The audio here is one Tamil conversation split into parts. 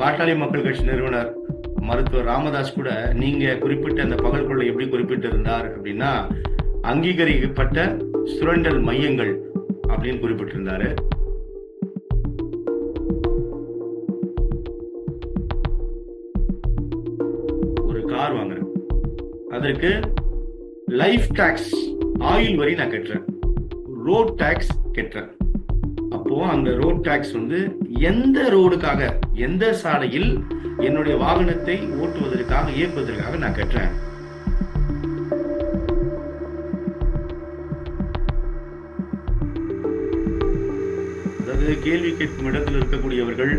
பாட்டாளி மக்கள் கட்சி நிறுவனர் மருத்துவர் ராமதாஸ் கூட நீங்க குறிப்பிட்ட அந்த பகல் கொள்ளை எப்படி குறிப்பிட்டிருந்தார் அப்படின்னா அங்கீகரிக்கப்பட்ட சுரண்டல் மையங்கள் அப்படின்னு குறிப்பிட்டிருந்தாரு. ஒரு கார் வாங்குறேன். அதற்கு லைஃப் டாக்ஸ் ஆயில் வரி நான் கட்டுறேன். ரோட் டாக்ஸ் கட்டுறேன். அப்போ அந்த ரோட் டாக்ஸ் வந்து எந்த ரோடுக்காக எந்த சாலையில் என்னுடைய வாகனத்தை ஓட்டுவதற்காக இயக்குவதற்காக நான் கட்டுறேன். அதாவது கேள்வி கேட்கும் இடத்தில் இருக்கக்கூடியவர்கள்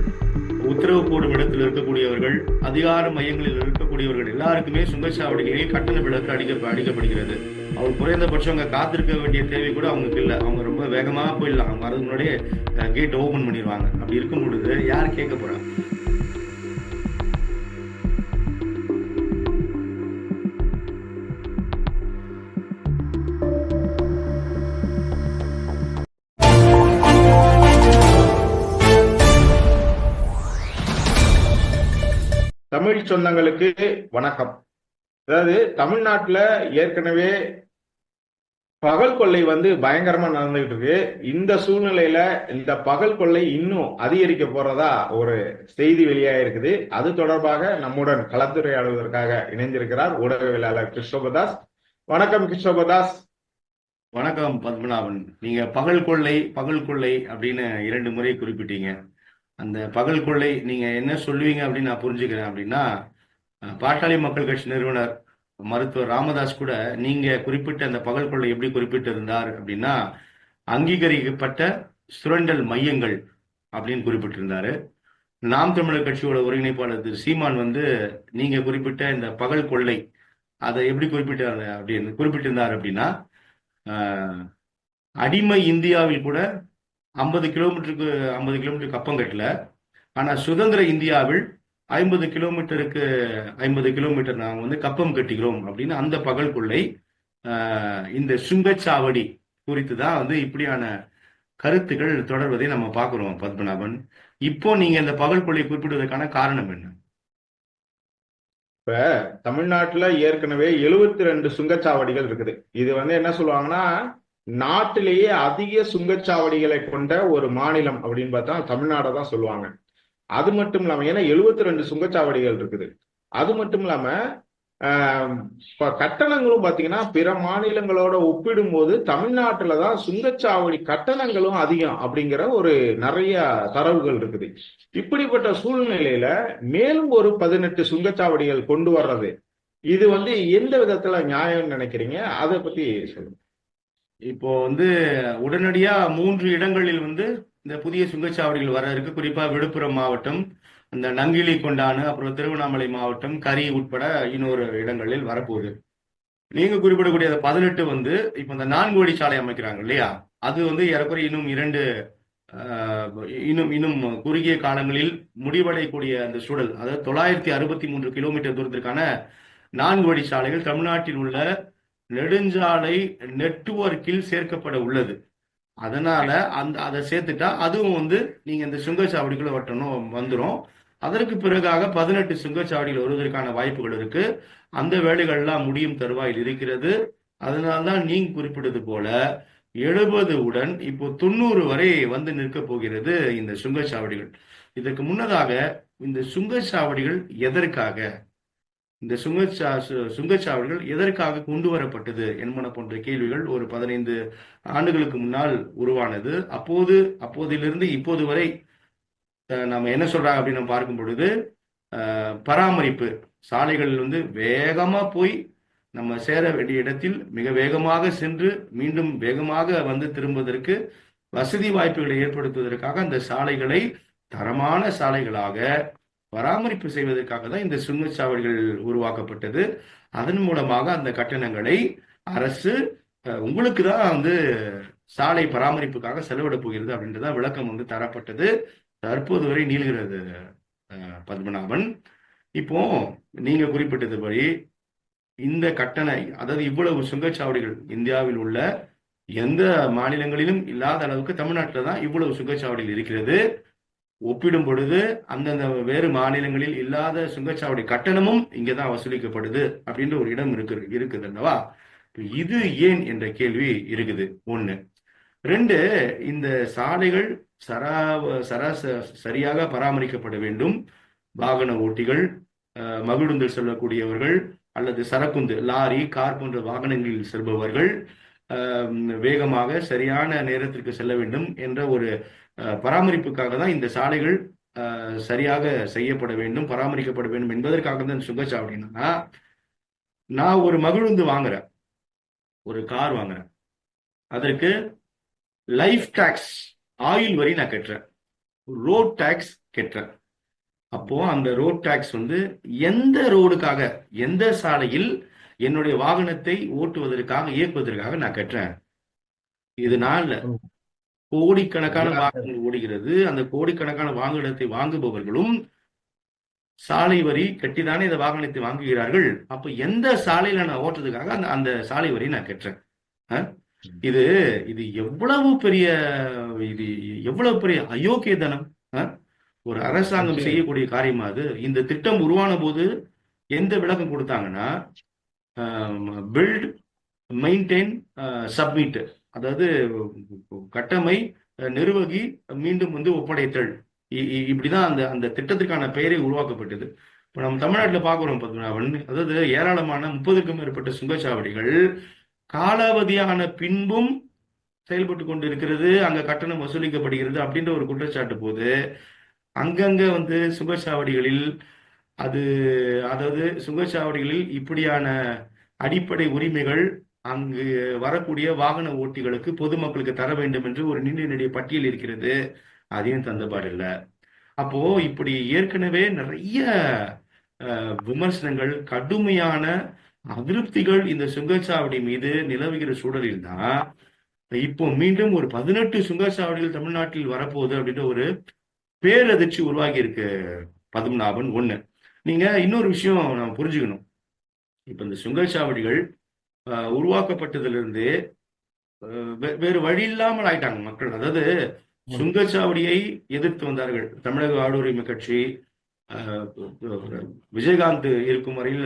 உத்தரவு போடும் இடத்தில் இருக்கக்கூடியவர்கள் அதிகார மையங்களில் இருக்கக்கூடியவர்கள் எல்லாருக்குமே சுங்கச்சாவடிகளில் கட்டண விளக்கு அடிக்க அடிக்கப்படுகிறது. அவங்க குறைந்தபட்சம் அங்க காத்திருக்க வேண்டிய தேவை கூட அவங்களுக்கு இல்லை. அவங்க ரொம்ப வேகமா போயிடலாம். அவங்க வரதுக்கு முன்னாடியே கேட் ஓப்பன் பண்ணிடுவாங்க. அப்படி இருக்கும் பொழுது யார் கேட்க போறாங்க தமிழ் சொந்தங்களுக்கு வணக்கம். அதாவது தமிழ்நாட்டுல ஏற்கனவே பகல் கொள்ளை வந்து பயங்கரமா நடந்துகிட்டு இருக்கு. இந்த சூழ்நிலையில இந்த பகல் கொள்ளை இன்னும் அதிகரிக்க போறதா ஒரு செய்தி வெளியாயிருக்குது அது தொடர்பாக நம்முடன் கலந்துரையாடுவதற்காக இணைந்திருக்கிறார் ஊடகவியலாளர் கிருஷ்ணபதாஸ். வணக்கம் கிருஷ்ணபதாஸ். வணக்கம் பத்மநாபன். நீங்க பகல் கொள்ளை பகல் கொள்ளை அப்படின்னு இரண்டு முறை குறிப்பிட்டீங்க. அந்த பகல் கொள்ளை நீங்க என்ன சொல்லுவீங்க அப்படின்னு நான் புரிஞ்சுக்கிறேன் அப்படின்னா பாட்டாளி மக்கள் கட்சி நிறுவனர் மருத்துவர் ராமதாஸ் கூட நீங்க குறிப்பிட்ட அந்த பகல் கொள்ளை எப்படி குறிப்பிட்டிருந்தார் அப்படின்னா அங்கீகரிக்கப்பட்ட சுரண்டல் மையங்கள் அப்படின்னு குறிப்பிட்டிருந்தாரு. நாம் தமிழர் கட்சியோட ஒருங்கிணைப்பாளர் திரு சீமான் வந்து நீங்க குறிப்பிட்ட இந்த பகல் கொள்ளை அதை எப்படி குறிப்பிட்டார் அப்படின்னு குறிப்பிட்டிருந்தார் அப்படின்னா அடிமை இந்தியாவில் கூட ஐம்பது கிலோமீட்டருக்கு ஐம்பது கிலோமீட்டருக்கு அப்பம் கட்டல ஆனா சுதந்திர இந்தியாவில் ஐம்பது கிலோமீட்டருக்கு ஐம்பது கிலோமீட்டர் நாங்கள் வந்து கப்பம் கட்டுகிறோம் அப்படின்னு அந்த பகல் கொள்ளை இந்த சுங்கச்சாவடி குறித்து தான் வந்து இப்படியான கருத்துக்கள் தொடர்வதை நம்ம பார்க்குறோம் பத்மநாபன். இப்போ நீங்க இந்த பகல் கொள்ளை குறிப்பிடுவதற்கான காரணம் என்ன? இப்ப தமிழ்நாட்டுல ஏற்கனவே எழுபத்தி ரெண்டு சுங்கச்சாவடிகள் இருக்குது. இது வந்து என்ன சொல்லுவாங்கன்னா நாட்டிலேயே அதிக சுங்கச்சாவடிகளை கொண்ட ஒரு மாநிலம் அப்படின்னு பார்த்தா தமிழ்நாடை தான் சொல்லுவாங்க. அது மட்டும் இல்லாம ஏன்னா எழுபத்தி ரெண்டு சுங்கச்சாவடிகள் இருக்குது. அது மட்டும் இல்லாம ஆஹ், இப்ப கட்டணங்களும் பாத்தீங்கன்னா பிற மாநிலங்களோட ஒப்பிடும்போது தமிழ்நாட்டுல தான் சுங்கச்சாவடி கட்டணங்களும் அதிகம் அப்படிங்கிற ஒரு நிறைய தரவுகள் இருக்குது. இப்படிப்பட்ட சூழ்நிலையில மேலும் ஒரு பதினெட்டு சுங்கச்சாவடிகள் கொண்டு வர்றது இது வந்து எந்த விதத்துல நியாயம்னு நினைக்கிறீங்க? அதை பத்தி சொல்லுங்க. இப்போ வந்து உடனடியா மூன்று இடங்களில் வந்து இந்த புதிய சுங்கச்சாவடிகள் வர இருக்கு. குறிப்பா விழுப்புரம் மாவட்டம் இந்த நங்கிலி கொண்டானு அப்புறம் திருவண்ணாமலை மாவட்டம் கரி உட்பட இன்னொரு இடங்களில் வரப்போகுது. நீங்க குறிப்பிடக்கூடிய அந்த பதினெட்டு வந்து இப்போ இந்த நான்கு வழி சாலை அமைக்கிறாங்க இல்லையா? அது வந்து ஏறக்குறைய இன்னும் இரண்டு இன்னும் இன்னும் குறுகிய காலங்களில் முடிவடையக்கூடிய அந்த சூழல். அதாவது தொள்ளாயிரத்தி அறுபத்தி மூன்று கிலோமீட்டர் தூரத்திற்கான நான்கு வழி சாலைகள் தமிழ்நாட்டில் உள்ள நெடுஞ்சாலை நெட்வொர்க்கில் சேர்க்கப்பட உள்ளது. அதனால அந்த அதை சேர்த்துட்டா அதுவும் வந்து நீங்க இந்த சுங்கச்சாவடிக்குள்ள வட்டணும் வந்துடும் அதற்கு பிறகாக பதினெட்டு சுங்கச்சாவடிகள் வருவதற்கான வாய்ப்புகள் இருக்கு. அந்த வேலைகள்லாம் முடியும் தருவாயில் இருக்கிறது. அதனால்தான் நீங்க குறிப்பிட்டது போல எழுபது உடன் இப்போ தொண்ணூறு வரை வந்து நிற்க போகிறது இந்த சுங்கச்சாவடிகள். இதற்கு முன்னதாக இந்த சுங்கச்சாவடிகள் எதற்காக? இந்த சுங்கச்சா சுங்கச்சாவடிகள் எதற்காக கொண்டு வரப்பட்டது என்பன போன்ற கேள்விகள் ஒரு பதினைந்து ஆண்டுகளுக்கு முன்னால் உருவானது. அப்போது அப்போதிலிருந்து இப்போது வரை நம்ம என்ன சொல்றாங்க அப்படின்னு நம்ம பார்க்கும் பொழுது பராமரிப்பு. சாலைகள் வந்து வேகமா போய் நம்ம சேர வேண்டிய இடத்தில் மிக வேகமாக சென்று மீண்டும் வேகமாக வந்து திரும்புவதற்கு வசதி வாய்ப்புகளை ஏற்படுத்துவதற்காக அந்த சாலைகளை தரமான சாலைகளாக பராமரிப்பு செய்வதற்காக தான் இந்த சுங்கச்சாவடிகள் உருவாக்கப்பட்டது. அதன் மூலமாக அந்த கட்டணங்களை அரசு உங்களுக்கு தான் வந்து சாலை பராமரிப்புக்காக செலவிட போகிறது அப்படின்றத விளக்கம் வந்து தரப்பட்டது. தற்போது வரை நீள்கிறது பத்மநாபன். இப்போ நீங்க குறிப்பிட்டதுபடி இந்த கட்டண அதாவது இவ்வளவு சுங்கச்சாவடிகள் இந்தியாவில் உள்ள எந்த மாநிலங்களிலும் இல்லாத அளவுக்கு தமிழ்நாட்டில் தான் இவ்வளவு சுங்கச்சாவடிகள் இருக்கிறது. ஒப்பிடும் பொழுது அந்தந்த வேறு மாநிலங்களில் இல்லாத சுங்கச்சாவடி கட்டணமும் இங்கதான் வசூலிக்கப்படுது அப்படின்ற ஒரு இடம் இருக்கு இருக்குது அல்லவா? இது ஏன் என்ற கேள்வி இருக்குது. ஒண்ணு. ரெண்டு இந்த சாலைகள் சரா சராச சரியாக பராமரிக்கப்பட வேண்டும். வாகன ஓட்டிகள் அஹ், மகிழுந்தில் செல்லக்கூடியவர்கள் அல்லது சரக்குந்து லாரி கார் போன்ற வாகனங்களில் செல்பவர்கள் வேகமாக சரியான நேரத்திற்கு செல்ல வேண்டும் என்ற ஒரு பராமரிப்புக்காக தான் இந்த சாலைகள் சரியாக செய்யப்பட வேண்டும் பராமரிக்கப்பட வேண்டும் என்பதற்காக தான் சுங்கச்சாவடி என்னன்னா நான் ஒரு மகிழுந்து வாங்குறேன். ஒரு கார் வாங்குறேன். அதற்கு லைஃப் டேக்ஸ் ஆயில் வரி நான் கட்டுறேன். ரோட் டேக்ஸ் கட்டுறேன். அப்போ அந்த ரோட் டேக்ஸ் வந்து எந்த ரோடுக்காக எந்த சாலையில் என்னுடைய வாகனத்தை ஓட்டுவதற்காக இயக்குவதற்காக நான் கட்டுறேன். இதனால கோடிக்கணக்கான வாகனங்கள் ஓடுகிறது அந்த கோடிக்கணக்கான வாகனத்தை வாங்குபவர்களும் சாலை வரி கட்டிதானே இந்த வாகனத்தை வாங்குகிறார்கள் அப்ப எந்த சாலையில நான் ஓட்டுறதுக்காக அந்த அந்த சாலை வரி நான் கட்டுறேன்? இது இது எவ்வளவு பெரிய இது எவ்வளவு பெரிய அயோக்கியத்தனம் அஹ்? ஒரு அரசாங்கம். செய்யக்கூடிய காரியமா அது இந்த திட்டம் உருவான போது எந்த விளக்கம் கொடுத்தாங்கன்னா பில்ட் மெயின்டைன் சப்மிட் அதாவது கட்டமை நிர்வகி மீண்டும் வந்து ஒப்படைத்தல். இ- இப்படிதான் அந்த அந்த திட்டத்திற்கான பெயரை உருவாக்கப்பட்டது. இப்போ நம்ம தமிழ்நாட்டில் பார்க்குறோம் பத்மநாபன் அதாவது ஏராளமான முப்பதுக்கும் மேற்பட்ட சுங்கச்சாவடிகள் காலாவதியான பின்பும் செயல்பட்டு கொண்டு இருக்கிறது அங்க கட்டணம் வசூலிக்கப்படுகிறது அப்படின்ற ஒரு குற்றச்சாட்டு போது அங்கங்க வந்து சுங்கச்சாவடிகளில் அது அதாவது சுங்கச்சாவடிகளில் இப்படியான அடிப்படை உரிமைகள் அங்கு வரக்கூடிய வாகன ஓட்டிகளுக்கு பொதுமக்களுக்கு தர வேண்டும் என்று ஒரு நீண்ட நெடிய பட்டியல் இருக்கிறது. அதையும் தந்தபாடு இல்லை? அப்போ இப்படி ஏற்கனவே நிறைய விமர்சனங்கள் கடுமையான அதிருப்திகள் இந்த சுங்கச்சாவடி மீது நிலவுகிற சூழலில் தான் இப்போ மீண்டும் ஒரு பதினெட்டு சுங்கச்சாவடிகள் தமிழ்நாட்டில் வரப்போகுது அப்படின்ற ஒரு பேரதிர்ச்சி உருவாகி இருக்கு. பத்மநாபன் ஒண்ணு. நீங்க இன்னொரு விஷயம் நம்ம புரிஞ்சுக்கணும். இப்ப இந்த சுங்கச்சாவடிகள் உருவாக்கப்பட்டதிலிருந்து வேறு வழி இல்லாமல் ஆயிட்டாங்க மக்கள். அதாவது சுங்கச்சாவடியை எதிர்த்து வந்தார்கள். தமிழக ஆளுரிமை கட்சி விஜயகாந்த் இருக்கும் வரையில்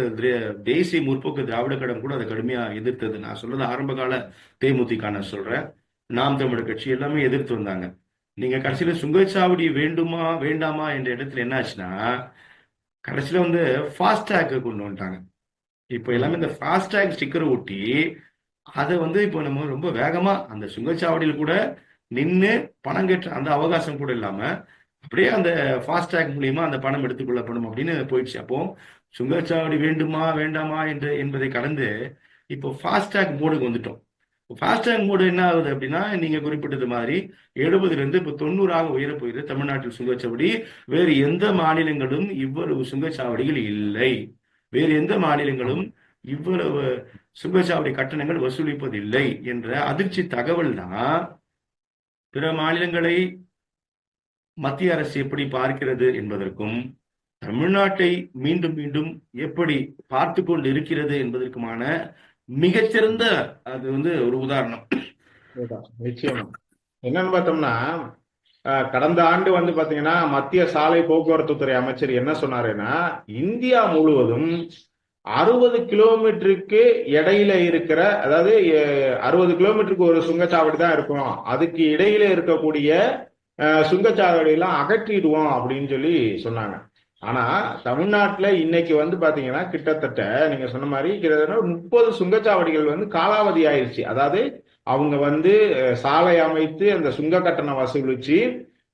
தேசிய முற்போக்கு திராவிட கழகம் கூட அதை கடுமையா எதிர்த்தது. நான் சொல்றது ஆரம்ப கால தேமுதிக நான் சொல்றேன். நாம் தமிழர் கட்சி எல்லாமே எதிர்த்து வந்தாங்க. நீங்க கடைசியில சுங்கச்சாவடி வேண்டுமா வேண்டாமா என்ற இடத்துல என்ன ஆச்சுன்னா கடைசியில வந்து ஃபாஸ்டேக் கொண்டு வந்துட்டாங்க. இப்போ எல்லாமே இந்த ஃபாஸ்டேக் ஸ்டிக்கர் ஒட்டி அதை வந்து இப்போ நம்ம ரொம்ப வேகமா அந்த சுங்கச்சாவடியில் கூட நின்று பணம் கட்டுற அந்த அவகாசம் கூட இல்லாம அப்படியே அந்த ஃபாஸ்டேக் மூலியமா அந்த பணம் எடுத்துக்கொள்ளப்படும் அப்படின்னு போயிடுச்சு. அப்போ சுங்கச்சாவடி வேண்டுமா வேண்டாமா என்று என்பதை கடந்து இப்போ ஃபாஸ்டேக் மோடுக்கு வந்துட்டோம். ஃபாஸ்டேக் மோடு என்ன ஆகுது அப்படின்னா நீங்க குறிப்பிட்டது மாதிரி எழுபதுல இருந்து இப்போ தொண்ணூறாக உயர போயிருக்கு தமிழ்நாட்டில் சுங்கச்சாவடி வேறு எந்த மாநிலங்களும் இவ்வளவு சுங்கச்சாவடிகள் இல்லை. வேறு எந்த மாநிலங்களும் இவ்வளவு சுங்கச்சாவடி கட்டணங்கள் வசூலிப்பதில்லை என்ற அதிர்ச்சி தகவல் தான் பிற மாநிலங்களை மத்திய அரசு எப்படி பார்க்கிறது என்பதற்கும் தமிழ்நாட்டை மீண்டும் மீண்டும் எப்படி பார்த்து கொண்டு இருக்கிறது என்பதற்குமான மிகச்சிறந்த அது வந்து ஒரு உதாரணம். நிச்சயம். என்னன்னு பார்த்தோம்னா கடந்த ஆண்டு வந்து பாத்தீங்கன்னா மத்திய சாலை போக்குவரத்து துறை அமைச்சர் என்ன சொன்னாருன்னா இந்தியா முழுவதும் அறுபது கிலோமீட்டருக்கு இடையில இருக்கிற அதாவது அறுபது கிலோமீட்டருக்கு ஒரு சுங்கச்சாவடி தான் இருக்கும். அதுக்கு இடையில இருக்கக்கூடிய சுங்கச்சாவடியெல்லாம் அகற்றிடுவோம் அப்படின்னு சொல்லி சொன்னாங்க. ஆனா தமிழ்நாட்டுல இன்னைக்கு வந்து பாத்தீங்கன்னா கிட்டத்தட்ட நீங்க சொன்ன மாதிரி கிட்டத்தட்ட முப்பது சுங்கச்சாவடிகள் வந்து காலாவதி ஆயிடுச்சு அதாவது அவங்க வந்து சாலை அமைத்து அந்த சுங்க கட்டணம் வசூலிச்சு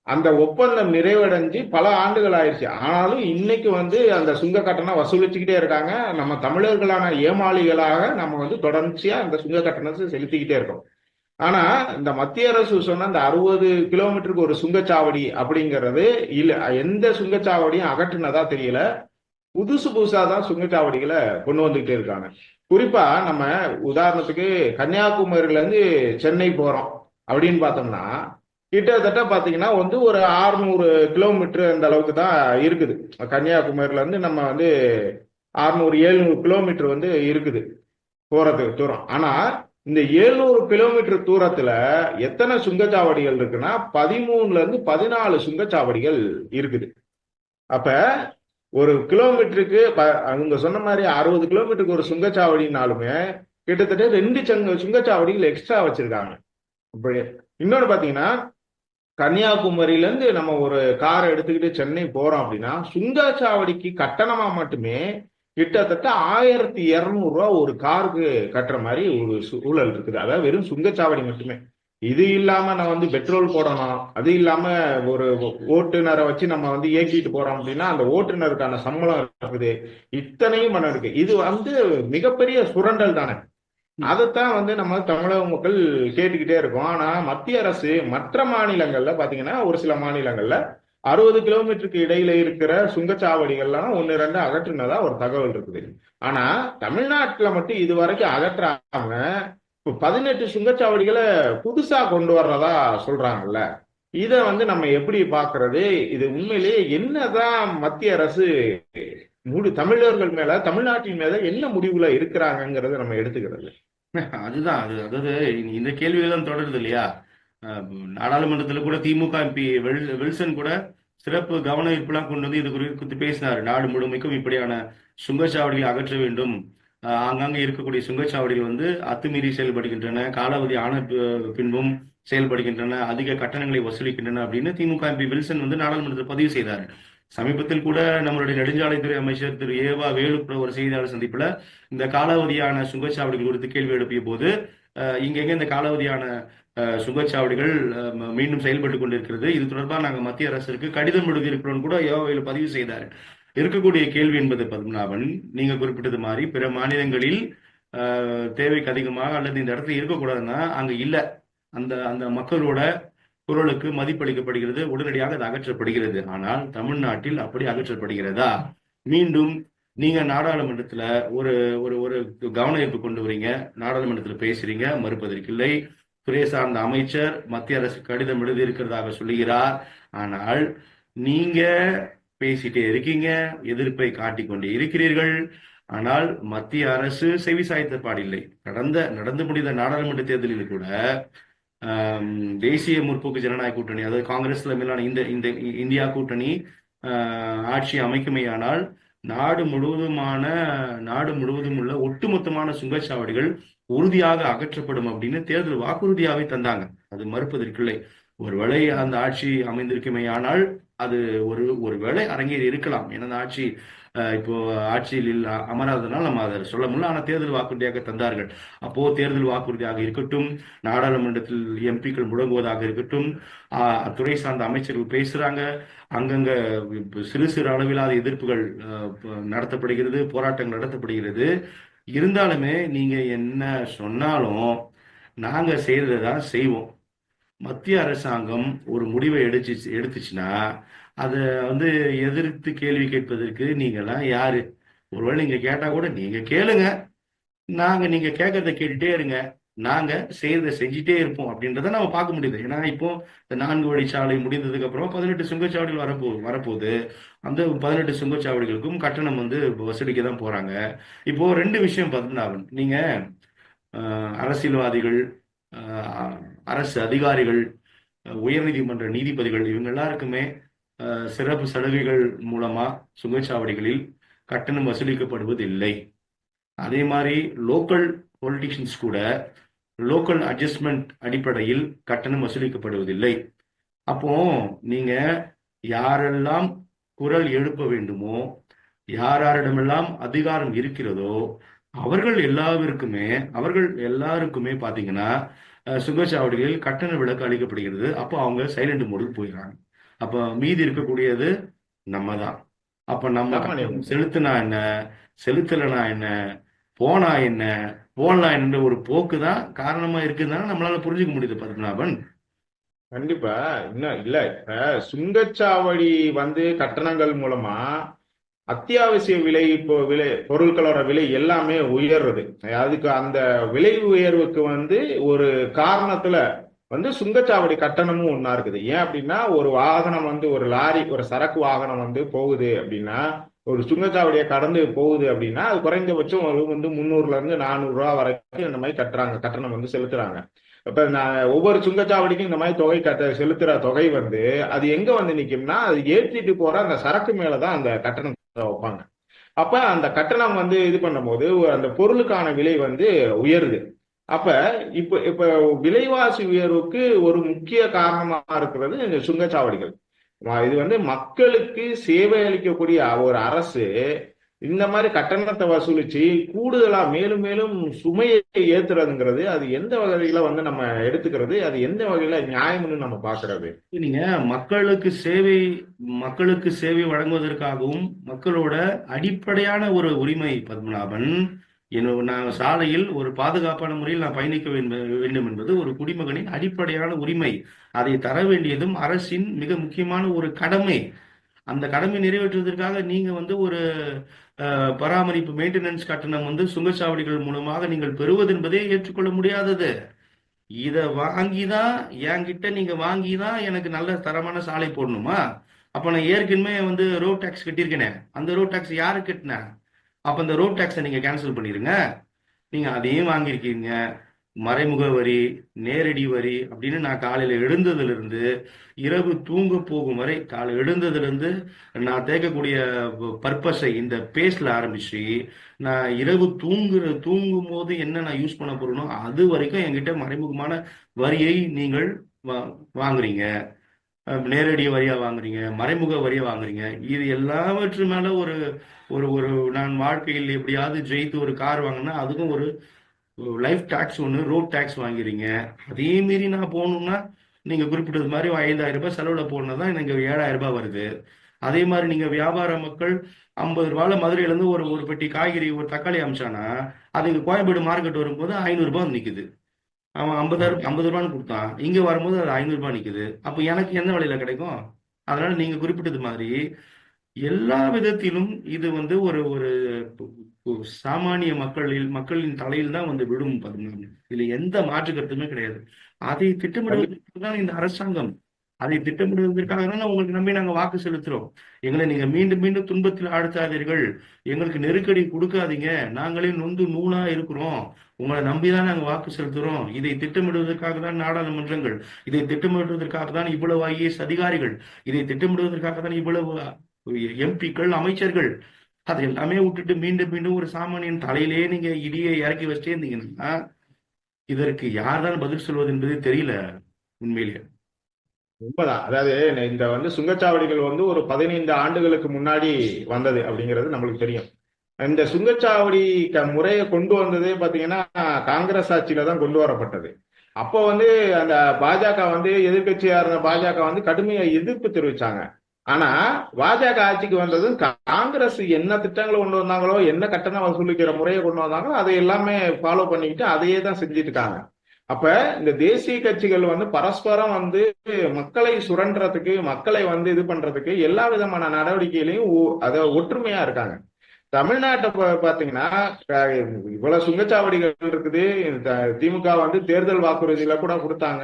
அந்த ஒப்பந்தம் நிறைவடைஞ்சு பல ஆண்டுகள் ஆயிடுச்சு. ஆனாலும் இன்னைக்கு வந்து அந்த சுங்க கட்டணம் வசூலிச்சுக்கிட்டே இருக்காங்க. நம்ம தமிழர்களான ஏமாளிகளாக நம்ம வந்து தொடர்ச்சியா அந்த சுங்க கட்டணத்தை செலுத்திக்கிட்டே இருக்கோம். ஆனா இந்த மத்திய அரசு சொன்ன அந்த அறுபது கிலோமீட்டருக்கு ஒரு சுங்கச்சாவடி அப்படிங்கிறது இல்ல எந்த சுங்கச்சாவடியும் அகற்றுனதா தெரியல. புதுசு புதுசா தான் சுங்கச்சாவடிகளை கொண்டு வந்துகிட்டே இருக்காங்க. குறிப்பா நம்ம உதாரணத்துக்கு கன்னியாகுமரியில இருந்து சென்னை போறோம் அப்படின்னு பார்த்தோம்னா கிட்டத்தட்ட பாத்தீங்கன்னா வந்து ஒரு 600 கிலோமீட்டர் அந்த அளவுக்கு தான் இருக்குது. கன்னியாகுமரியில இருந்து நம்ம வந்து 600 700 கிலோமீட்டர் வந்து இருக்குது போறதுக்கு தூரம். ஆனா இந்த 700 கிலோமீட்டர் தூரத்துல எத்தனை சுங்கச்சாவடிகள் இருக்குன்னா பதிமூணுல இருந்து பதினாலு சுங்கச்சாவடிகள் இருக்குது. அப்ப ஒரு கிலோமீட்டருக்கு ப- அவங்க சொன்ன மாதிரி அறுபது கிலோமீட்டருக்கு ஒரு சுங்கச்சாவடினாலுமே கிட்டத்தட்ட ரெண்டு சங்க சுங்கச்சாவடிகள் எக்ஸ்ட்ரா வச்சிருக்காங்க. இப்படி இன்னொன்று பார்த்தீங்கன்னா கன்னியாகுமரியிலேருந்து நம்ம ஒரு காரை எடுத்துக்கிட்டு சென்னை போறோம் அப்படின்னா சுங்கச்சாவடிக்கு கட்டணமா மட்டுமே கிட்டத்தட்ட ஆயிரத்தி இரநூறுவா ஒரு காருக்கு கட்டுற மாதிரி ஒரு சூழல் இருக்குது. அதாவது வெறும் சுங்கச்சாவடி மட்டுமே. இது இல்லாம நான் வந்து பெட்ரோல் போடணும். அது இல்லாம ஒரு ஓட்டுநரை வச்சு நம்ம வந்து இயக்கிட்டு போறோம் அப்படின்னா அந்த ஓட்டுநருக்கான சம்பளம் இருக்குது. இத்தனையும் பணம் இருக்கு. இது வந்து மிகப்பெரிய சுரண்டல் தானே. அதைத்தான் வந்து நம்ம தமிழக மக்கள் கேட்டுக்கிட்டே இருக்கோம். ஆனா மத்திய அரசு மற்ற மாநிலங்கள்ல பாத்தீங்கன்னா ஒரு சில மாநிலங்கள்ல அறுபது கிலோமீட்டருக்கு இடையில இருக்கிற சுங்கச்சாவடிகள்லாம் ஒன்னு ரெண்டு அகற்றுனதா ஒரு தகவல் இருக்குது. ஆனா தமிழ்நாட்டுல மட்டும் இது வரைக்கும் அகற்றாம இப்போ பதினெட்டு சுங்கச்சாவடிகளை புதுசா கொண்டு வர்றதா சொல்றாங்கல்ல. இத வந்து நம்ம எப்படி பாக்குறது? இது உண்மையிலேயே என்னதான் மத்திய அரசு முடி தமிழர்கள் மேல தமிழ்நாட்டின் மேல என்ன முடிவுல இருக்கிறாங்கங்கிறத நம்ம எடுத்துக்கிறது. அதுதான் அது அதாவது இந்த- கேள்விகள் தான் தொடருது இல்லையா? நாடாளுமன்றத்துல கூட திமுக எம்பி வில்சன் கூட சிறப்பு கவன ஈர்ப்புலாம் கொண்டு வந்து இது குறித்து பேசினார். நாடு முழுமைக்கும் இப்படியான சுங்கச்சாவடிகளை அகற்ற வேண்டும். ஆங்காங்கே இருக்கக்கூடிய சுங்கச்சாவடிகள் வந்து அத்துமீறி செயல்படுகின்றன காலாவதி ஆன பின்பும் செயல்படுகின்றன அதிக கட்டணங்களை வசூலிக்கின்றன அப்படின்னு திமுக எம்பி வில்சன் வந்து நாடாளுமன்றத்தில் பதிவு செய்தார். சமீபத்தில் கூட நம்மளுடைய நெடுஞ்சாலைத்துறை அமைச்சர் திரு ஏவா வேலு ஒரு செய்தியாளர் சந்திப்புல இந்த காலாவதியான சுங்கச்சாவடிகள் குறித்து கேள்வி எழுப்பிய போது அஹ், இங்கெங்க இந்த காலாவதியான சுங்கச்சாவடிகள் அஹ், மீண்டும் செயல்பட்டு கொண்டிருக்கிறது. இது தொடர்பாக நாங்கள் மத்திய அரசிற்கு கடிதம் எழுதியிருக்கிறோம் கூட ஏவாவில் பதிவு செய்தார். இருக்கக்கூடிய கேள்வி என்பது பத்மநாபன் நீங்க குறிப்பிட்டது மாதிரி பிற மாநிலங்களில் தேவைக்கு அதிகமாக அல்லது இந்த இடத்துல இருக்கக்கூடாதுன்னா அங்க இல்ல. அந்த அந்த மக்களோட குரலுக்கு மதிப்பளிக்கப்படுகிறது உடனடியாக அது அகற்றப்படுகிறது. ஆனால் தமிழ்நாட்டில் அப்படி அகற்றப்படுகிறதா? மீண்டும் நீங்க நாடாளுமன்றத்துல ஒரு ஒரு ஒரு கவன ஈர்ப்பு கொண்டு வரீங்க நாடாளுமன்றத்துல பேசுறீங்க மறுப்பதற்கில்லை துறை சார்ந்த அமைச்சர் மத்திய அரசு கடிதம் எழுதியிருக்கிறதாக சொல்லுகிறார். ஆனால் நீங்க பேசிட்டே இருக்கீங்க எதிர்ப்பை காட்டிக்கொண்டே இருக்கிறீர்கள். ஆனால் மத்திய அரசு செவிசாய்த்த பாடில்லை. கடந்த நடந்து முடிந்த நாடாளுமன்ற தேர்தலில் கூட தேசிய முற்போக்கு ஜனநாயக கூட்டணி அதாவது காங்கிரஸ் தலைமையிலான இந்த இந்த இந்தியா கூட்டணி ஆஹ், ஆட்சி அமைக்குமேயானால் நாடு முழுவதுமான நாடு முழுவதும் உள்ள ஒட்டுமொத்தமான சுங்கச்சாவடிகள் உறுதியாக அகற்றப்படும் அப்படின்னு தேர்தல் வாக்குறுதியாகவே தந்தாங்க. அது மறுப்பதற்கில்லை. ஒருவேளை அந்த ஆட்சி அமைந்திருக்குமேயானால் அது ஒரு ஒரு வேளை அரங்கேறி இருக்கலாம். ஏன்னா ஆட்சி இப்போ ஆட்சியில் இல்ல அமராதனால் நம்ம அதை சொல்ல முடியல. ஆனால் தேர்தல் வாக்குறுதியாக தந்தார்கள். அப்போ தேர்தல் வாக்குறுதியாக இருக்கட்டும் நாடாளுமன்றத்தில் எம்பிக்கள் முழங்குவதாக இருக்கட்டும் துறை சார்ந்த அமைச்சர்கள் பேசுறாங்க. அங்கங்க சிறு சிறு அளவிலான எதிர்ப்புகள் நடத்தப்படுகிறது போராட்டங்கள் நடத்தப்படுகிறது. இருந்தாலுமே நீங்க என்ன சொன்னாலும் நாங்க செய்யறதை தான் செய்வோம். மத்திய அரசாங்கம் ஒரு முடிவை எடுச்சு எடுத்துச்சுன்னா அதை வந்து எதிர்த்து கேள்வி கேட்பதற்கு நீங்கெல்லாம் யாரு? ஒருவேளை நீங்க கேட்டா கூட நீங்க கேளுங்க. நாங்க நீங்க கேட்கறத கேட்டுட்டே இருங்க. நாங்க செய்யறதை செஞ்சுட்டே இருப்போம் அப்படின்றத நம்ம பார்க்க முடியுது. ஏன்னா இப்போ இந்த நான்கு வழிச்சாலை முடிந்ததுக்கு அப்புறம் பதினெட்டு சுங்கச்சாவடிகள் வரப்போகுது வரப்போகுது. அந்த பதினெட்டு சுங்கச்சாவடிகளுக்கும் கட்டணம் வந்து வசூலிக்க தான் போறாங்க. இப்போ ரெண்டு விஷயம் பத்மநாபன் நீங்க அரசியல்வாதிகள் அரசு அதிகாரிகள் உயர்நீதிமன்ற நீதிபதிகள் இவங்க எல்லாருக்குமே சிறப்பு சலுகைகள் மூலமா சுங்கச்சாவடிகளில் கட்டணம் வசூலிக்கப்படுவதில்லை. அதே மாதிரி லோக்கல் பொலிட்டிஷியன்ஸ் கூட லோக்கல் அட்ஜஸ்ட்மெண்ட் அடிப்படையில் கட்டணம் வசூலிக்கப்படுவதில்லை. அப்போ நீங்க யாரெல்லாம் குரல் எழுப்ப வேண்டுமோ யாராரிடமெல்லாம் யாரிடமெல்லாம் அதிகாரம் இருக்கிறதோ அவர்கள் எல்லாருக்குமே அவர்கள் எல்லாருக்குமே பாத்தீங்கன்னா சுங்கச்சாவடிகளில் கட்டண விலக்கு அளிக்கப்படுகிறது. அப்போ அவங்க சைலண்ட் மோடுக்கு போயிடுறாங்க. அப்ப மீதி இருக்கக்கூடியது நம்ம தான் அப்ப நம்ம. செலுத்தினா என்ன? செலுத்தலைனா என்ன? போனா என்ன? போடலாம் என்ற ஒரு போக்கு தான் காரணமா இருக்குதுன்னு நம்மளால புரிஞ்சுக்க முடியுது பத்மநாபன். கண்டிப்பா. இன்னும் இல்ல. இப்ப சுங்கச்சாவடி வந்து கட்டணங்கள் மூலமா அத்தியாவசிய விலை இப்போ விலை பொருட்களோட விலை எல்லாமே உயர்றது. அதுக்கு அந்த விலை உயர்வுக்கு வந்து ஒரு காரணத்துல வந்து சுங்கச்சாவடி கட்டணமும் ஒன்றா இருக்குது. ஏன் அப்படின்னா ஒரு வாகனம் வந்து ஒரு லாரி ஒரு சரக்கு வாகனம் வந்து போகுது அப்படின்னா ஒரு சுங்கச்சாவடியை கடந்து போகுது அப்படின்னா அது குறைந்தபட்சம் ஒரு வந்து முந்நூறுல இருந்து நானூறு ரூபா வரைக்கும் இந்த மாதிரி கட்டுறாங்க. கட்டணம் வந்து செலுத்துறாங்க. இப்ப நான் ஒவ்வொரு சுங்கச்சாவடிக்கும் இந்த மாதிரி தொகை கட்ட செலுத்துற தொகை வந்து அது எங்க வந்து நிக்கும்னா அது ஏற்றிட்டு போற அந்த சரக்கு மேலதான் அந்த கட்டணம் வைப்பாங்க அப்ப அந்த கட்டணம் வந்து இது பண்ணும்போது அந்த பொருளுக்கான விலை வந்து உயருது. அப்ப இப்ப இப்ப விலைவாசி உயர்வுக்கு ஒரு முக்கிய காரணமா இருக்கிறது இந்த சுங்கச்சாவடிகள் இது வந்து மக்களுக்கு சேவை அளிக்கக்கூடிய ஒரு அரசு இந்த மாதிரி கட்டணத்தை வசூலிச்சு கூடுதலா மேலும் மேலும் சுமையை ஏத்துறதுங்கிறது அது எந்த வகையில வந்து நம்ம எடுத்துக்கிறது அது எந்த வகையில நியாயம்னு நம்ம பாக்குறது? நீங்க மக்களுக்கு சேவை மக்களுக்கு சேவை வழங்குவதற்காகவும் மக்களோட அடிப்படையான ஒரு உரிமை பத்மநாபன். என் நான் சாலையில் ஒரு பாதுகாப்பான முறையில் நான் பயணிக்க வேண்டும் வேண்டும் என்பது ஒரு குடிமகனின் அடிப்படையான உரிமை. அதை தர வேண்டியதும் அரசின் மிக முக்கியமான ஒரு கடமை. அந்த கடமை நிறைவேற்றுவதற்காக நீங்க வந்து ஒரு பராமரிப்பு மெயின்டெனன்ஸ் கட்டணம் வந்து சுங்கச்சாவடிகள் மூலமாக நீங்கள் பெறுவது என்பதே ஏற்றுக்கொள்ள முடியாதது. இத வாங்கிதான் என்கிட்ட நீங்க வாங்கிதான் எனக்கு நல்ல தரமான சாலை போடணுமா? அப்ப நான் ஏற்கனவே வந்து ரோட் டேக்ஸ் கட்டியிருக்கேனே. அந்த ரோட் டேக்ஸ் யாரு கட்டின? அப்ப அந்த ரோட் டேக்ஸை நீங்க கேன்சல் பண்ணிருங்க. நீங்க அதையும் வாங்கியிருக்கீங்க. மறைமுக வரி நேரடி வரி அப்படின்னு நான் காலையில எழுந்ததுல இருந்து இரவு தூங்க போகும் வரை காலை எழுந்ததுல இருந்து நான் தேக்கக்கூடிய பர்பஸை இந்த பேஸ்ல ஆரம்பிச்சு நான் இரவு தூங்குற தூங்கும் போது என்ன நான் யூஸ் பண்ண போறேனோ அது வரைக்கும் என்கிட்ட மறைமுகமான வரியை நீங்கள் வாங்குறீங்க. நேரடி வரியா வாங்குறீங்க மறைமுக வரியா வாங்குறீங்க. இது எல்லாவற்று மேல ஒரு ஒரு ஒரு நான் வாழ்க்கையில் எப்படியாவது ஜெயித்து ஒரு கார் வாங்கினா அதுக்கும் ஒரு லைஃப் டாக்ஸ் ஒன்று ரோட் டாக்ஸ் வாங்கிறீங்க. அதே மீறி நான் போகணும்னா நீங்க குறிப்பிட்டது மாதிரி ஐந்தாயிரம் ரூபாய் செலவுல போனா தான் எனக்கு ஏழாயிரம் ரூபாய் வருது. அதே மாதிரி நீங்க வியாபார மக்கள் ஐம்பது ரூபாயில மதுரையில இருந்து ஒரு ஒரு பெட்டி காய்கறி ஒரு தக்காளி அமிச்சானா அது இங்க கோயம்பேடு மார்க்கெட் வரும்போது ஐநூறு ரூபாய் வந்து நிக்குது. அவன் ஐம்பதாயிரம் ஐம்பது ரூபான்னு கொடுத்தான். இங்க வரும்போது அது ஐநூறு ரூபாய் நிக்குது. அப்ப எனக்கு எந்த விலையில கிடைக்கும்? அதனால நீங்க குறிப்பிட்டது மாதிரி எல்லா விதத்திலும் இது வந்து ஒரு ஒரு சாமானிய மக்களில் மக்களின் தலையில் தான் வந்து விடும் பதினாறு இதுல எந்த மாற்று கருத்துமே கிடையாது. அதை திட்டமிடுவதற்கு தான் இந்த அரசாங்கம். அதை திட்டமிடுவதற்காக தான் உங்களுக்கு நம்பி நாங்க வாக்கு செலுத்துறோம். எங்களை நீங்க மீண்டும் மீண்டும் துன்பத்தில் ஆழ்த்தாதீர்கள். எங்களுக்கு நெருக்கடி கொடுக்காதீங்க. நாங்களே நொந்து நூலா இருக்கிறோம். உங்களை நம்பிதான் நாங்க வாக்கு செலுத்துறோம். இதை திட்டமிடுவதற்காக தான் நாடாளுமன்றங்கள் இதை திட்டமிடுவதற்காக தான் இவ்வளவு ஐஏஎஸ் அதிகாரிகள் இதை திட்டமிடுவதற்காக தான் இவ்வளவு எம்பிக்கள் அமைச்சர்கள் அது எல்லாமே விட்டுட்டு மீண்டும் மீண்டும் ஒரு சாமானியன் தலையிலே நீங்க இடியை இறக்கி வச்சுட்டே இருந்தீங்கன்னா இதற்கு யார்தான் பதில் சொல்வது என்பது தெரியல உண்மையிலேயே. உண்மைதான். அதாவது இந்த வந்து சுங்கச்சாவடிகள் வந்து ஒரு பதினைந்து ஆண்டுகளுக்கு முன்னாடி வந்தது அப்படிங்கிறது நம்மளுக்கு தெரியும். இந்த சுங்கச்சாவடி க- முறையை கொண்டு வந்ததே பாத்தீங்கன்னா காங்கிரஸ் ஆட்சியில தான் கொண்டு வரப்பட்டது. அப்போ வந்து அந்த பாஜக வந்து எதிர்கட்சியா இருந்த பாஜக வந்து கடுமையா எதிர்ப்பு தெரிவிச்சாங்க. ஆனா பாஜக ஆட்சிக்கு வந்ததும் காங்கிரஸ் என்ன திட்டங்களை கொண்டு வந்தாங்களோ என்ன கட்டணம் வசூலிக்கிற முறையை கொண்டு வந்தாங்களோ அதை எல்லாமே ஃபாலோ பண்ணிக்கிட்டு அதையே தான் செஞ்சுட்டு இருக்காங்க. அப்ப இந்த தேசிய கட்சிகள் வந்து பரஸ்பரம் வந்து மக்களை சுரண்டுறதுக்கு மக்களை வந்து இது பண்றதுக்கு எல்லா விதமான நடவடிக்கையிலையும் ஒ- அத ஒற்றுமையா இருக்காங்க. தமிழ்நாட்டை பாத்தீங்கன்னா இவ்வளவு சுங்கச்சாவடிகள் இருக்குது. திமுக வந்து தேர்தல் வாக்குறுதியில கூட கொடுத்தாங்க.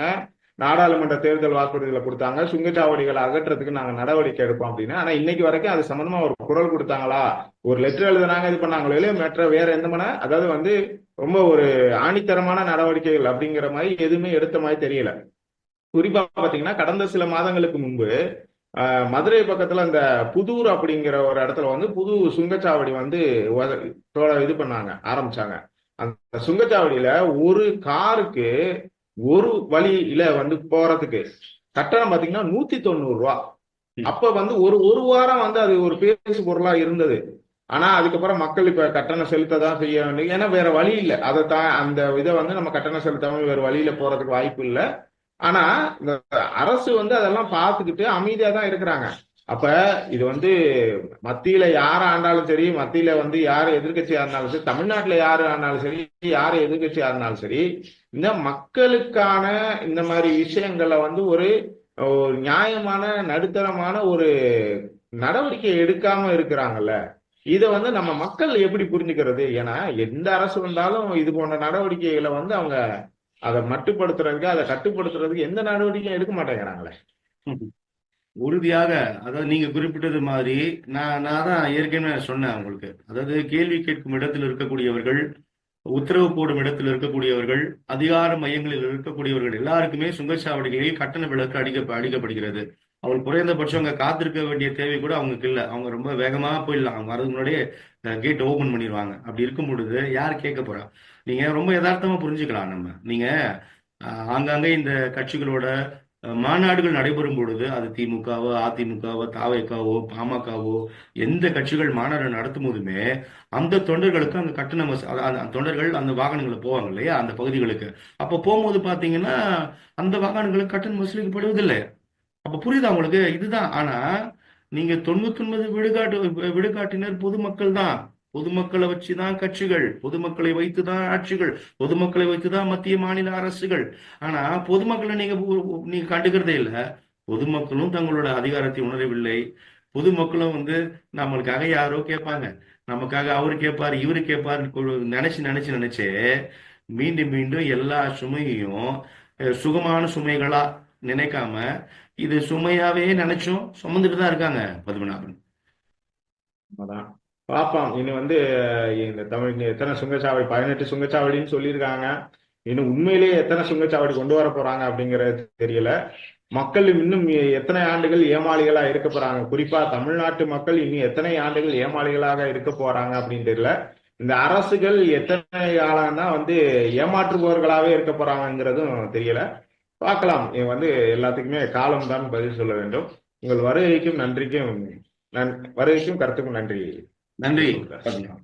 நாடாளுமன்ற தேர்தல் வாக்குறுதியில கொடுத்தாங்க. சுங்கச்சாவடிகளை அகற்றதுக்கு நாங்க நடவடிக்கை எடுப்போம் அப்படின்னு. ஆனா இன்னைக்கு வரைக்கும் அது சம்பந்தமா ஒரு குரல் கொடுத்தாங்களா? ஒரு லெட்டர் எழுதுனாங்க இது பண்ணாங்களோ இல்லையா மற்ற வேற எந்த மன அதாவது வந்து ரொம்ப ஒரு ஆணித்தரமான நடவடிக்கைகள் அப்படிங்கிற மாதிரி எதுவுமே எடுத்த மாதிரி தெரியல. குறிப்பா பாத்தீங்கன்னா கடந்த சில மாதங்களுக்கு முன்பு ஆஹ், மதுரை பக்கத்துல அந்த புதூர் அப்படிங்கிற ஒரு இடத்துல வந்து புது சுங்கச்சாவடி வந்து இது பண்ணாங்க ஆரம்பிச்சாங்க. அந்த சுங்கச்சாவடியில ஒரு காருக்கு ஒரு வழியில வந்து போறதுக்கு கட்டணம் பாத்தீங்கன்னா நூத்தி தொண்ணூறு ரூபா. அப்ப வந்து ஒரு ஒரு வாரம் வந்து அது ஒரு பேசு பொருளா இருந்தது. ஆனா அதுக்கப்புறம் மக்கள் இப்ப கட்டணம் செலுத்ததான் செய்ய வேண்டிய ஏன்னா வேற வழி இல்லை. அதை தான் அந்த இதை வந்து நம்ம கட்டணம் செலுத்தாம வேற வழியில போறதுக்கு வாய்ப்பு இல்லை. ஆனா இந்த அரசு வந்து அதெல்லாம் பார்த்துக்கிட்டு அமைதியா தான் இருக்கிறாங்க. அப்ப இது வந்து மத்தியில யார் ஆண்டாலும் சரி மத்தியில வந்து யார் எதிர்க்கட்சியா இருந்தாலும் சரி தமிழ்நாட்டுல யாரு ஆனாலும் சரி யார் எதிர்கட்சியா இருந்தாலும் சரி இந்த மக்களுக்கான இந்த மாதிரி விஷயங்களை வந்து ஒரு ஒரு நியாயமான நடுத்தரமான ஒரு நடவடிக்கை எடுக்காம இருக்கிறாங்கல்ல. இதை வந்து நம்ம மக்கள் எப்படி புரிஞ்சுக்கிறது? ஏன்னா எந்த அரசு வந்தாலும் இது போன்ற நடவடிக்கைகளை வந்து அவங்க அதை மட்டுப்படுத்துறதுக்கு அதை கட்டுப்படுத்துறதுக்கு எந்த நடவடிக்கையும் எடுக்க மாட்டேங்கிறாங்களே. உறுதியாக அதாவது நீங்க குறிப்பிட்டது மாதிரி நான் நான் தான் ஏற்கனவே சொன்னேன் உங்களுக்கு. அதாவது கேள்வி கேட்கும் இடத்தில் இருக்கக்கூடியவர்கள் உத்தரவு போடும் இடத்தில் இருக்கக்கூடியவர்கள் அதிகார மையங்களில் இருக்கக்கூடியவர்கள் எல்லாருக்குமே சுங்கச்சாவடிகளில் கட்டண விலக்கு அடிக்க அடிக்கப்படுகிறது அவங்க குறைந்தபட்சம் அங்க காத்திருக்க வேண்டிய தேவை கூட அவங்களுக்கு இல்லை. அவங்க ரொம்ப வேகமாக போயிடலாம். அவங்க வரதுக்கு முன்னாடியே கேட் ஓபன் பண்ணிடுவாங்க. அப்படி இருக்கும் பொழுது யார் கேட்க போறா? நீங்க ரொம்ப யதார்த்தமா புரிஞ்சுக்கலாம் நம்ம. நீங்க ஆங்காங்கே இந்த கட்சிகளோட மாநாடுகள் நடைபெறும் பொழுது அது திமுகவோ அதிமுகவோ தாவைக்காவோ பாமகவோ எந்த கட்சிகள் மாநாடு நடத்தும் போதுமே அந்த தொண்டர்களுக்கு அந்த கட்டணம் அந்த தொண்டர்கள் அந்த வாகனங்களை போவாங்க இல்லையா? அந்த பகுதிகளுக்கு. அப்ப போகும்போது பாத்தீங்கன்னா அந்த வாகனங்களுக்கு கட்டணம் வசூலிக்கப்படுவதில்லை. அப்ப புரியுதா உங்களுக்கு? இதுதான். ஆனா நீங்க தொண்ணூத்தி ஒன்பது விழுக்காட்டு விழுக்காட்டினர் பொதுமக்கள் தான். பொதுமக்களை வச்சுதான் கட்சிகள் பொதுமக்களை வைத்துதான் ஆட்சிகள் பொதுமக்களை வைத்துதான் மத்திய மாநில அரசுகள். ஆனா பொதுமக்களை நீங்க நீங்க கண்டுக்கிறதே இல்ல. பொதுமக்களும் தங்களோட அதிகாரத்தை உணரவில்லை. பொதுமக்களும் வந்து நம்மளுக்காக யாரோ கேட்பாங்க. நமக்காக அவரு கேட்பாரு இவரு கேட்பாரு நினைச்சு நினைச்சு நினைச்சே மீண்டும் மீண்டும் எல்லா சுமையையும் சுகமான சுமைகளா நினைக்காம இது சுமையாவே நினைச்சும் சுமந்துட்டு தான் இருக்காங்க பத்மநாபன். பார்ப்பான் பார்ப்போம் இன்னும் வந்து இந்த தமிழ் எத்தனை சுங்கச்சாவடி பதினெட்டு சுங்கச்சாவடின்னு சொல்லியிருக்காங்க. இன்னும் உண்மையிலேயே எத்தனை சுங்கச்சாவடி கொண்டு வர போறாங்க அப்படிங்கறது தெரியல. மக்கள் இன்னும் எத்தனை ஆண்டுகள் ஏமாளிகளா இருக்க போறாங்க? குறிப்பா தமிழ்நாட்டு மக்கள் இன்னும் எத்தனை ஆண்டுகள் ஏமாளிகளாக இருக்க போறாங்க அப்படின்னு தெரியல. இந்த அரசுகள் எத்தனை காலம் தான் வந்து ஏமாற்றுபவர்களாவே இருக்க போறாங்கிறதும் தெரியல. பார்க்கலாம். வந்து எல்லாத்துக்குமே காலம் தான் பதில் சொல்ல வேண்டும். உங்கள் வருகைக்கும் நன்றிக்கும் நன் வருகைக்கும் கருத்துக்கும் நன்றி. நன்றி சொல்றேன். பத்மநாபன்